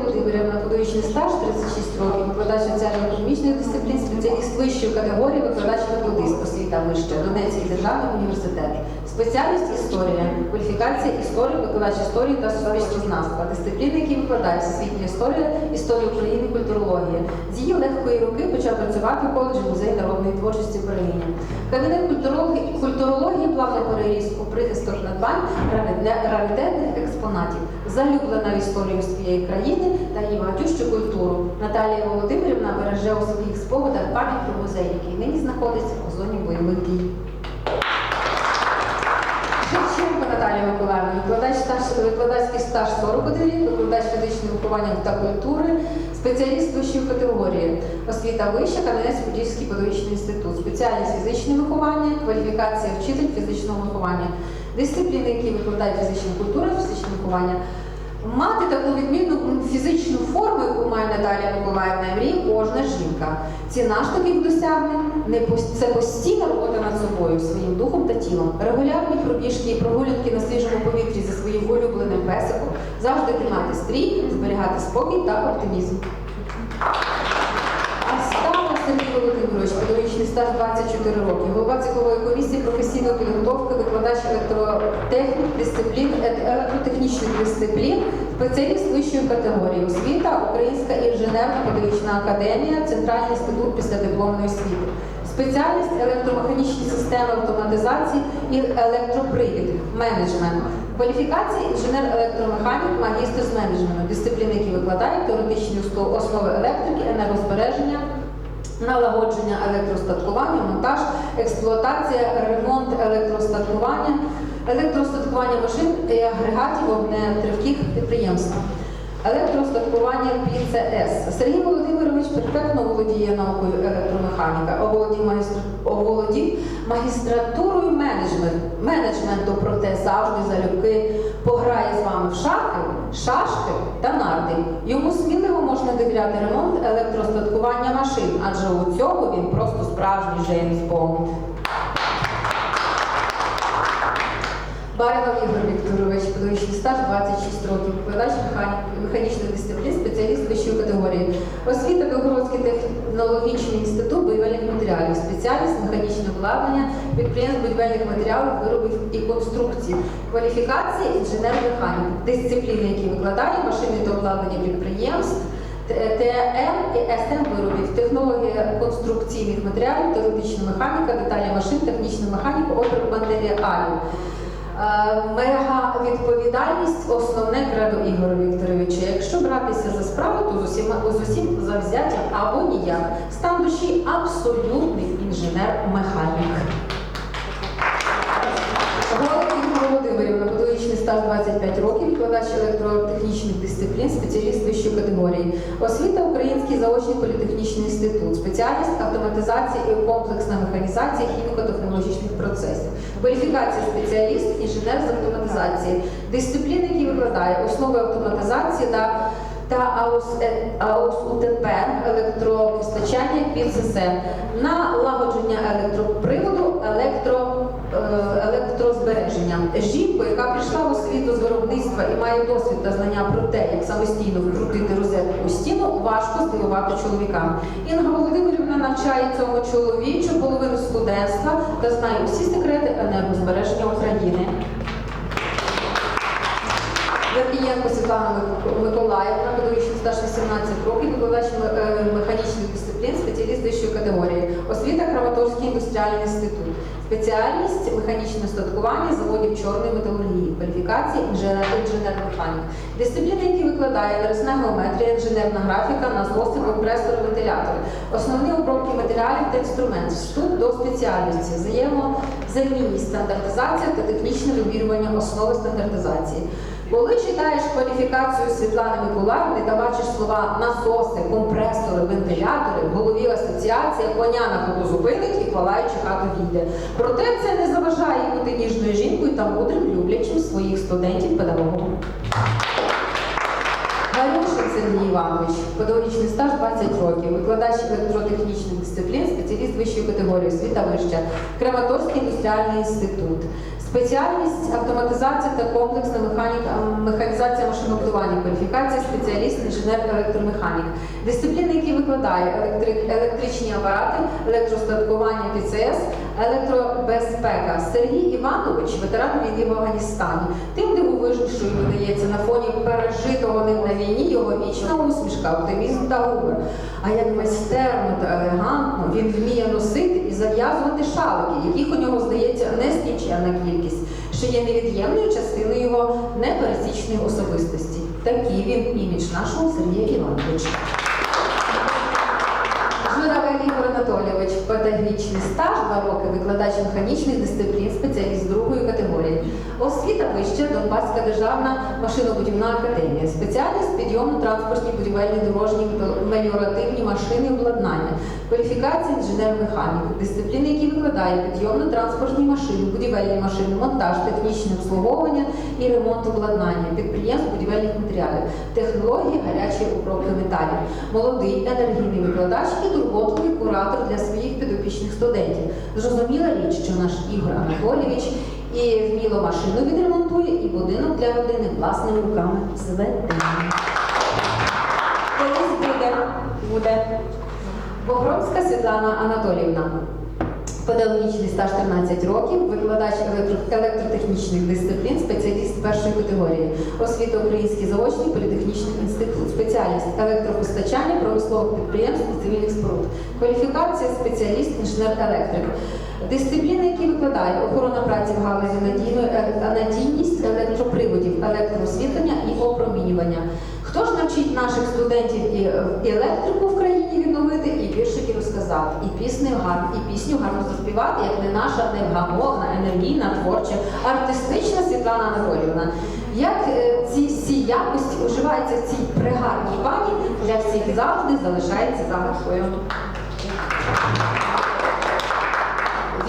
Володимирівна, педагогічний стаж 36 років, викладач соціально-економічних дисциплін, спеціаліст вищої категорії, викладач методист, освіта вища, Донецький державний університет. Спеціальність історія, кваліфікація історик, викладач історії та суспільствознавства, дисципліни, які викладає всесвітня історія, історія України, культурологія. З її легкої руки почав працювати в коледжі музею народної творчості Берліні. Кабінет культурології, культурології плавно переріс у прихисток надбань раритне- раритетних експонатів, залюблена в історію своєї країни та її багатющу культуру. Наталія Володимирівна береже у своїх спогадах пам'ять про музей, який нині знаходиться у зоні бойових дій. Викладач стаж, викладацький стаж 41 рік, викладач фізичного виховання та культури, спеціаліст вищої категорії, освіта вища, Кам'янець-Подільський педагогічний інститут, спеціальність фізичне виховання, кваліфікація вчитель фізичного виховання, дисципліни, які викладають фізичну культуру, фізичне виховання. Мати таку відмінну фізичну форму, яку має Наталія Миколаївна, мріє кожна жінка. Ціна ж таких досягнень це постійна робота над собою, своїм духом та тілом, регулярні пробіжки і прогулянки на свіжому повітрі за своїм улюбленим песиком, завжди тримати стрій, зберігати спокій та оптимізм. Педагогічний стаж 24 роки, голова циклової комісії професійної підготовки, викладач електротехнік, дисциплін, електротехнічних дисциплін, спеціаліст вищої категорії, освіта, Українська інженерна педагогічна академія, Центральний інститут післядипломної освіти. Спеціальність електромеханічні системи автоматизації і електропривід, менеджмент. Кваліфікація інженер-електромеханік, магістр з менеджменту, дисципліни, які викладають теоретичні основи електрики, енергозбереження, налагодження електростаткування, монтаж, експлуатація, ремонт електростаткування, електростаткування машин і агрегатів вогнетривких підприємств. Електростаткування ПІЦС. Сергій Володимирович перфектно володіє наукою електромеханіка, оволодів, магістр... магістратурою менеджмент... менеджменту, проте завжди залюбки пограє з вами в шахи, шашки та нарди. Йому сміливо можна довіряти ремонт електростаткування машин, адже у цьому він просто справжній Джеймс Бонд. Баринов Ігор Вікторович, стаж 26 років, викладач механічних дисциплін, спеціаліст вищої категорії. Освіта Білгородський технологічний інститут будівельних матеріалів, спеціальність механічне обладнання, підприємств будівельних матеріалів, виробів і конструкцій. Кваліфікація інженер-механік, дисципліни, які викладає, машини та обладнання підприємств. ТМ і СМ виробів, технологія конструкційних матеріалів, теоретична механіка, деталі машин, технічна механіка, опір матеріалів. Е, Мега відповідальність основне кредо Ігоря Вікторовича. Якщо братися за справу, то з усім, з усім завзяттям або ніяк. Стан душі абсолютний інженер-механік. Голик Ігор Володимирівна, педагогічний стаж 25 років, викладач електротехнічних дисциплін, спеціаліст вищої категорії. Освіта Український заочний політехнічний інститут, спеціальність автоматизації і комплексна механізація хіміко-технологічних процесів. Кваліфікація спеціаліст, інженер з автоматизації. Дисципліни, які викладає основи автоматизації та та АУС, е, УТП електропостачання під ССМ, налагодження електроприводу, електрозбереження. Жінку, яка прийшла в освіту з виробництва і має досвід та знання про те, як самостійно вкрутити розетку у стіну, важко здивувати чоловікам. Інга Володимирівна навчає цьому чоловічу половину студентства та знає усі секрети енергозбереження України. Вербієнко Світлана Мик- Миколаївна, педагогічний стаж 18 років, викладач е, механічних дисциплін, спеціаліст вищої категорії. Освіта Краматорський індустріальний інститут. Спеціальність механічне статкування заводів чорної металургії. кваліфікації інженер інженер-механік. Дисципліни, які викладає нарисна геометрія, інженерна графіка, насоси, компресори, вентилятори. Основні обробки матеріалів та інструмент. Вступ до спеціальності, взаємозамінність, стандартизація та технічне вимірювання основи стандартизації. Коли читаєш кваліфікацію Світлани Миколаївни та бачиш слова насоси, компресори, вентилятори, в голові асоціація коня на ходу зупинить і хвалаючи хату війде. Проте це не заважає бути ніжною жінкою та мудрим, люблячим своїх студентів педагогом. Гарюшин Сергій Іванович, педагогічний стаж 20 років, викладач електротехнічних дисциплін, спеціаліст вищої категорії, освіта вища, Краматорський індустріальний інститут, Спеціальність автоматизація та комплексна механіка, механізація машинобудування, кваліфікація спеціаліст, інженер, електромеханік. Дисципліни, які викладає електри- електричні апарати, електростаткування ПЦС, електробезпека. Сергій Іванович, ветеран війни в Афганістані. Тим йому дається на фоні пережитого ним на війні його вічна усмішка, оптимізм та гумор. А як майстерно та елегантно він вміє носити і зав'язувати шалики, яких у нього здається нескінченна кількість, що є невід'ємною частиною його непересічної особистості. Такий він імідж нашого Сергія Івановича. Журавель Ігор Анатолійович, педагогічний стаж, два роки, викладач механічних дисциплін, спеціаліст другої категорії. Освіта вища, Донбаська державна машинобудівна академія. Спеціальність підйомно-транспортні, будівельні, дорожні, меліоративні машини, обладнання. Кваліфікація інженер-механік. Дисципліни, які викладає підйомно-транспортні машини, будівельні машини, монтаж, технічне обслуговування і ремонт обладнання, підприємств будівельних матеріалів, технології гарячої металів. Молодий енергійний викладач і турботливий куратор для своїх підопічних студентів. Зрозуміла річ, що наш Ігор Анатолійович і вміло машину відремонтує, і будинок для родини власними руками зведе. Колись буде. Буде. Богромська Світлана Анатоліївна. Педагогічний стаж 13 років, викладач електро- електротехнічних дисциплін, спеціаліст першої категорії, освіта Український заочний політехнічний інститут, спеціальність електропостачання, промислових підприємств і цивільних споруд, кваліфікація спеціаліст інженер-електрик. Дисципліни, які викладає охорона праці в галузі надійної е- надійність електроприводів, електроосвітлення і опромінювання. Хто ж навчить наших студентів і, і електрику в країні відновити, і віршики розказати, і пісню гарно, і пісню гарно заспівати, як не наша невгамовна, енергійна, творча, артистична Світлана Анатоліївна. Як е, ці всі якості уживаються в цій пригарній пані, для всіх завжди залишається загадкою.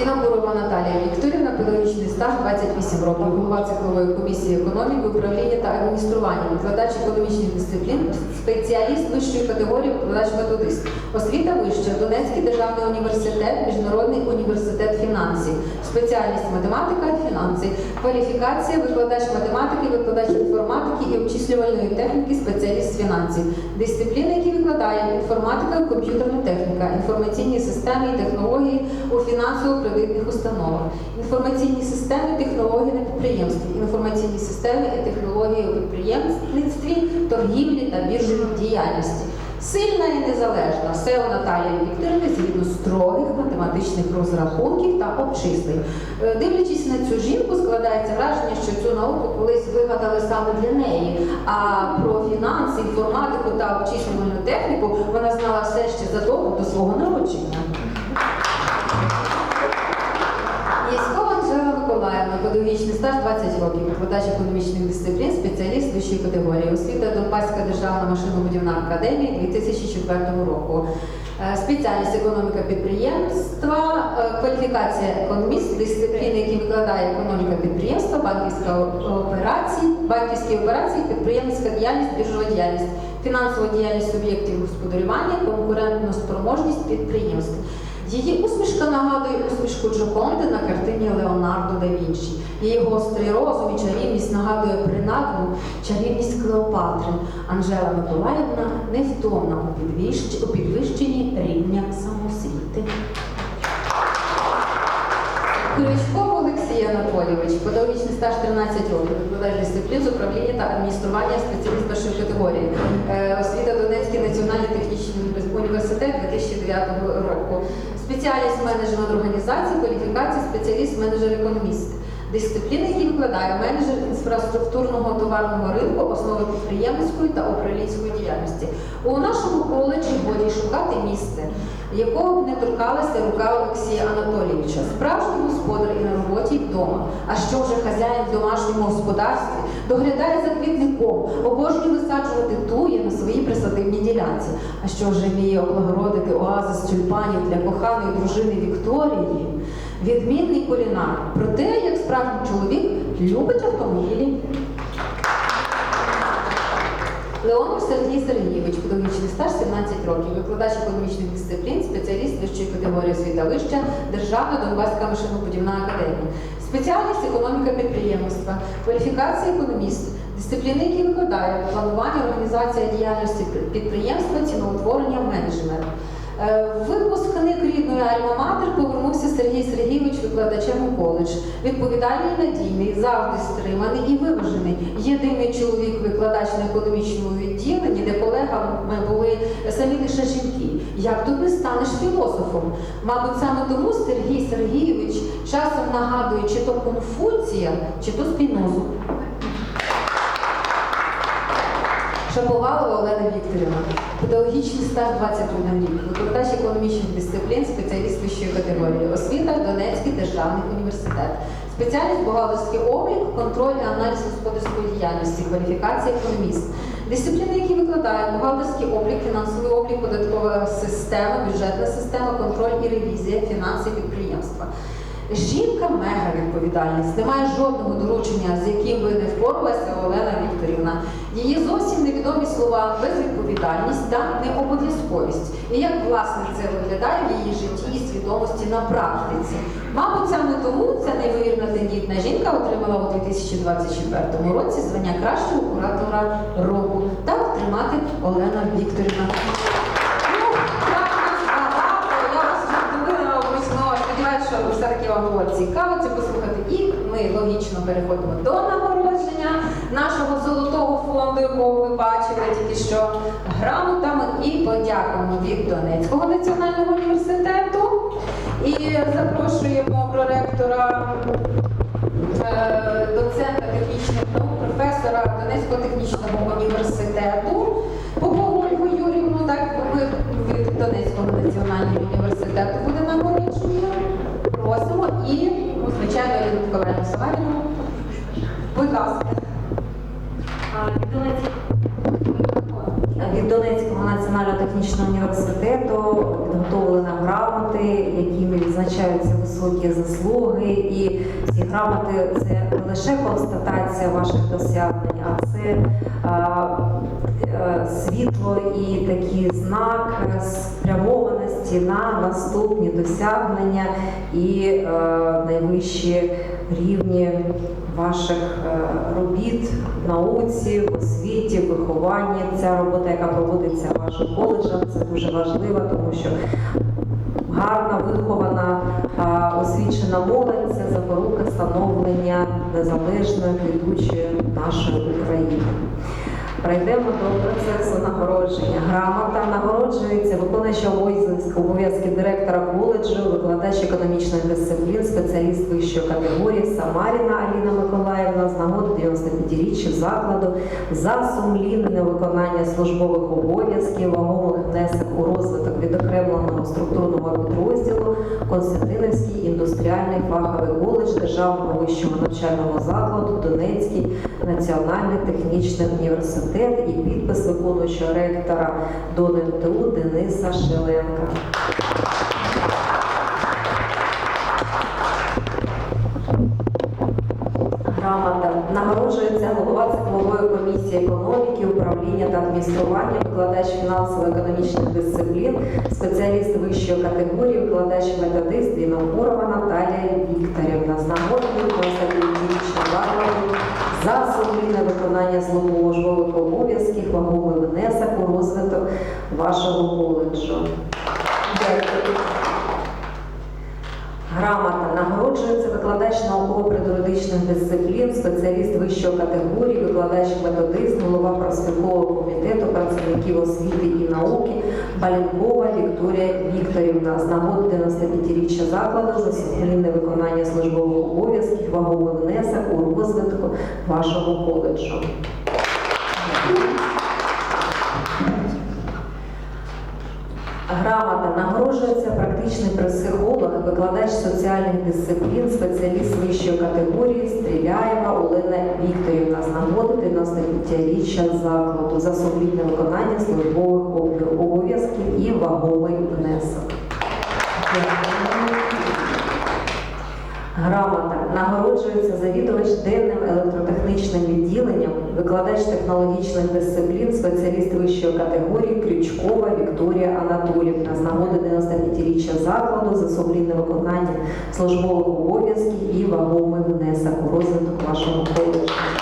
Вінокурова Наталія Вікторівна, педагогічний стаж 28 років, голова циклової комісії економіки, управління та адміністрування, викладач економічних дисциплін, спеціаліст вищої категорії, викладач методист. Освіта вища, Донецький державний університет, Міжнародний університет фінансів, спеціальність математика, фінанси, кваліфікація, викладач математики, викладач інформатики і обчислювальної техніки, спеціаліст фінансів. Дисципліни, які викладає інформатика, комп'ютерна техніка, інформаційні системи і технології у фінансово-кредитних установах, інформаційні системи технології на підприємстві, інформаційні системи і технології у підприємництві, торгівлі та біржовій діяльності. Сильна і незалежна СЕО Наталія Вікторівна згідно строгих математичних розрахунків та обчислень. Е, Дивлячись на цю жінку, складається враження, що цю науку колись вигадали саме для неї. А про фінанси, інформатику та обчислювальну техніку вона знала все ще задовго до свого народження. Миколаївна, педагогічний стаж 20 років, викладач економічних дисциплін, спеціаліст вищої категорії, освіта Донбаська державна машинобудівна академія 2004 року. Е, Спеціальність економіка підприємства, е, кваліфікація економіст, дисципліни, які викладає економіка підприємства, банківська операції, банківські операції, підприємницька діяльність, біржова діяльність, фінансова діяльність суб'єктів господарювання, конкурентна спроможність підприємств. Її усмішка нагадує усмішку Джоконди на картині Леонардо да Вінчі. Її гострий розум і чарівність нагадує принадну чарівність Клеопатри. Анжела Миколаївна невтомна у, підвищ- у підвищенні рівня самосвіти. Курячков Олексій Анатолійович, педагогічний стаж 13 років, викладач дисциплін з управління та адміністрування спеціаліст першої категорії. Е, Освіта Донецький національний технічний університет 2009 року. Спеціальність менеджмент організації, кваліфікація, спеціаліст менеджер економіст. Дисципліни, які викладає менеджер інфраструктурного товарного ринку, основи підприємницької та управлінської діяльності. У нашому коледжі годі шукати місце, якого б не торкалася рука Олексія Анатолійовича. Справжній господар і на роботі, і вдома. А що вже хазяїн в домашньому господарстві доглядає за квітником, обожнює висаджувати тує на своїй присадибній ділянці. А що вже вміє облагородити оази з тюльпанів для коханої дружини Вікторії. Відмінний кулінар. Про те, як справжній чоловік любить автомобілі. Леонов Сергій Сергійович, педагогічний стаж 17 років, викладач економічних дисциплін, спеціаліст вищої категорії освіта вища, Державна Донбаська машинобудівна академія. Спеціальність економіка підприємництва, кваліфікація економіст, дисципліни, які викладає, планування, організація діяльності підприємства, ціноутворення, менеджмент. Е, Випускник рідної Альма-Матер повернувся Сергій Сергійович викладачем у коледж. Відповідальний, надійний, завжди стриманий і виважений. Єдиний чоловік викладач самі лише жінки. Як не станеш філософом? Мабуть, саме тому Сергій Сергійович часом нагадує чи то Конфуція, чи то Спінозу. Шаповалова Олена Вікторівна, педагогічний стаж 21 рік, викладач економічних дисциплін, спеціаліст вищої категорії, освіта, Донецький державний університет, спеціальність бухгалтерський облік, контроль і аналіз господарської діяльності, кваліфікація економіст. Дисципліни, які викладають бухгалтерський облік, фінансовий облік, податкова система, бюджетна система, контроль і ревізія, фінанси підприємства. Жінка мега відповідальність. Немає жодного доручення, з яким би не впоралася Олена Вікторівна. Її зовсім невідомі слова безвідповідальність та необов'язковість. І як власне це виглядає в її житті і свідомості на практиці. Мабуть, саме тому ця неймовірна тендітна жінка отримала у 2024 році звання кращого куратора року. Так тримати Олена Вікторівна. Цікаво це послухати. І ми логічно переходимо до нагородження нашого золотого фонду, якого ви бачили тільки що грамотами і подяками від Донецького національного університету. І запрошуємо проректора е, доцента технічних наук, професора Донецького технічного університету Попову Ольгу Юрівну, так ми від Донецького національного університету буде нагородження. Просимо і, ну, звичайно, Ірину Миколаївну Саваріну. Будь ласка. Від Донецького- Від Донецького національного технічного університету підготовлені грамоти, якими відзначаються високі заслуги, і ці грамоти це не лише констатація ваших досягнень, а це а, світло і такий знак спрямованості на наступні досягнення і е, найвищі рівні ваших е, робіт в науці, в освіті, в вихованні. Ця робота, яка проводиться вашим коледжем, це дуже важливо, тому що гарна, вихована, освічена молодь це запорука становлення незалежної, квітучої нашої України. Прийдемо до процесу нагородження. Грамота нагороджується обов'язки- обов'язки директора коледжу, викладач економічних дисциплін, спеціаліст вищої категорії Самаріна Аліна Миколаївна з нагоди 95-річчя закладу за сумлінне виконання службових обов'язків, вагомих внесок у розвиток відокремленого структурного підрозділу Константинівський індустріальний фаховий коледж Державного вищого навчального закладу Донецький національний технічний університет і підпис виконуючого ректора ДонМТУ Дениса Шеленка. Грамота нагороджується голова циклової комісії економіки, управління та адміністрування, викладач фінансово-економічних дисциплін, спеціаліст вищої категорії, викладач методист Вінокурова Наталія Вікторівна. З нагодою 25-річного за сумлінне виконання службових обов'язків, вагомий внесок у розвиток вашого коледжу. Дякую. Грамота нагороджується викладач науково-природичних дисциплін, спеціаліст вищої категорії, викладач методист, голова профспілкового комітету працівників освіти і науки Балінкова Вікторія Вікторівна з нагоди 95-річчя закладу за сумлінне виконання службових обов'язків, ваговий внесок у розвитку вашого коледжу. Нагороджується практичний психолог, викладач соціальних дисциплін, спеціаліст вищої категорії Стріляєва Олена Вікторівна з нагоди 95-річчя закладу за сумлінне виконання службових обов'язків і вагомий внесок. Грамота нагороджується завідувач денним електротехнічним відділенням, викладач технологічних дисциплін, спеціаліст вищої категорії Крючкова Вікторія Анатолівна з нагоди 95-річчя закладу за сумлінне виконання службових обов'язків і вагомий внесок у розвиток вашого коледжу.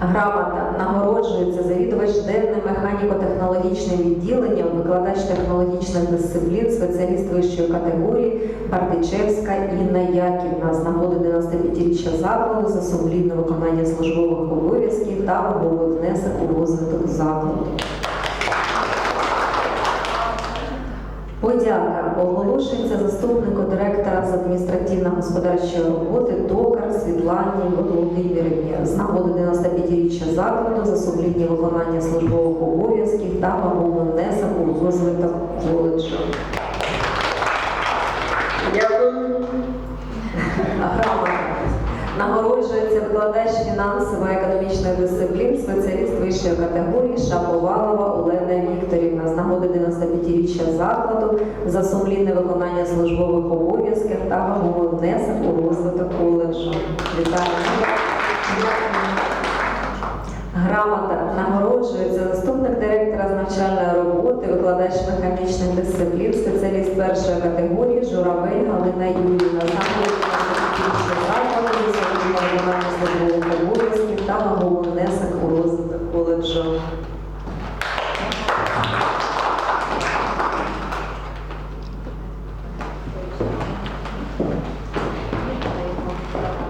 Грамота нагороджується завідувач денним механіко-технологічним відділенням, викладач технологічних дисциплін, спеціаліст вищої категорії Партичевська Інна Яківна з нагоди 95-річчя закладу за сумлінне виконання службових обов'язків та обов'язок внесок у розвиток закладу. Подяка оголошується заступнику директора з адміністративно-господарчої роботи Токар Світлані Володимирівні з нагоди 95-річчя закладу за сумлінне виконання службових обов'язків та вагомий внесок у розвиток коледжу. Грамота. Нагороджується викладач фінансово-економічних дисциплін, спеціаліст вищої категорії Шаповалова Олена Вікторівна з нагоди 95-річчя закладу за сумлінне виконання службових обов'язків та вагомий внесок у розвиток коледжу. Вітаю. Грамота нагороджується заступник директора з навчальної роботи, викладач механічних дисциплін, спеціаліст першої категорії Журавель Галина Юріївна. Виконання службових обов'язків та вагомий внесок у розвиток коледжу.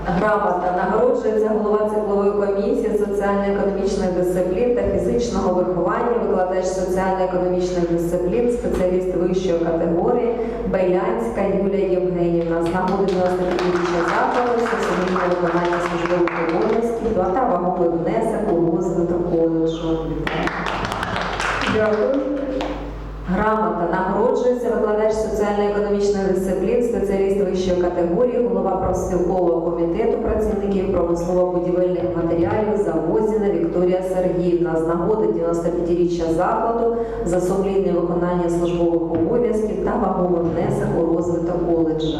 Грамота нагороджується голова циклової комісії соціально-економічних дисциплін та фізичного виховання, викладач соціально-економічних дисциплін, спеціаліст вищої категорії Белянська Юлія Євгенівна з нагоди 95-річчя закладу, сьогодні виконання службових обов'язків та вагомий внесок у розвиток коледжу. Дякую. Грамота нагороджується викладач соціально-економічних дисциплін, спеціаліст вищої категорії, голова профспілкового комітету працівників промислово-будівельних матеріалів Завозіна Вікторія Сергіївна з нагоди 95-річчя закладу за сумлінне виконання службових обов'язків та вагомий внесок у розвиток коледжа.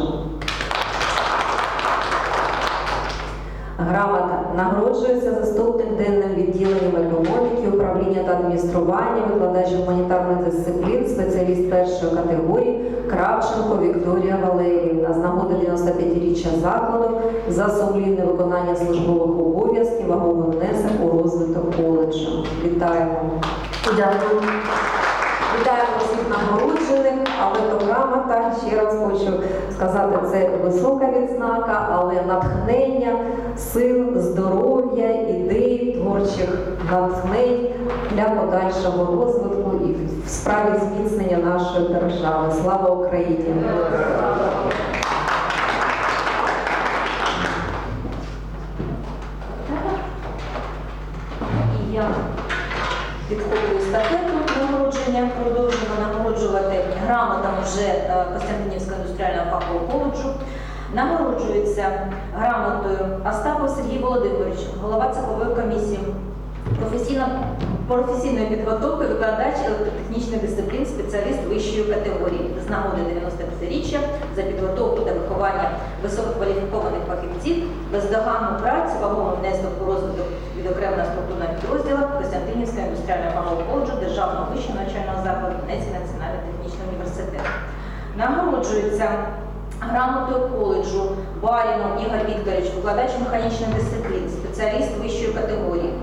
Грамота нагороджується заступник денним відділенням економіки, управління та адміністрування, викладач гуманітарних дисциплін, спеціаліст першої категорії Кравченко Вікторія Валеріївна з нагоди 95-річчя закладу за сумлінне виконання службових обов'язків, вагомий внесок у розвиток коледжу. Вітаємо! Дякую. Вітаємо всіх нагороджених, але то грамота, ще раз хочу сказати, це висока відзнака, але натхнення, сил, здоров'я, ідей, творчих натхнень для подальшого розвитку в справі зміцнення нашої держави. Слава Україні! І я підхоплюю естафету нагородження, продовжуємо нагороджувати грамотами вже е, Костянтинівського індустріального фахового коледжу. Нагороджується грамотою Остапов Сергій Володимирович, голова цехової комісії професійно, професійної підготовки, викладач електротехнічних дисциплін, спеціаліст вищої категорії з нагоди 95-річчя за підготовку та виховання висококваліфікованих фахівців, бездоганну працю, вагомий внесок у розвиток відокремленого структурного підрозділу Костянтинівського індустріального фахового коледжу Державного вищого навчального закладу Донецький національний технічний університет. Нагороджується грамотою коледжу Барінов Ігор Вікторович, викладач механічних дисциплін, спеціаліст вищої категорії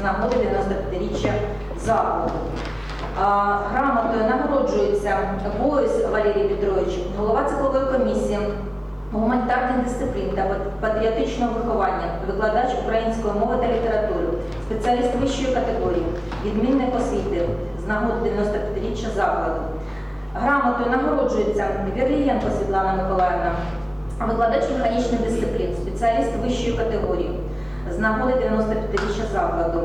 з нагоди 95-річчя закладу. Грамотою нагороджується Борис Валерій Петрович, голова циклової комісії гуманітарних дисциплін та патріотичного виховання, викладач української мови та літератури, спеціаліст вищої категорії, відмінник освіти з нагоди 95-річчя закладу. Грамотою нагороджується Вірлієнко Світлана Миколаївна, викладач механічних дисциплін, спеціаліст вищої категорії з нагоди 95-річчя закладу.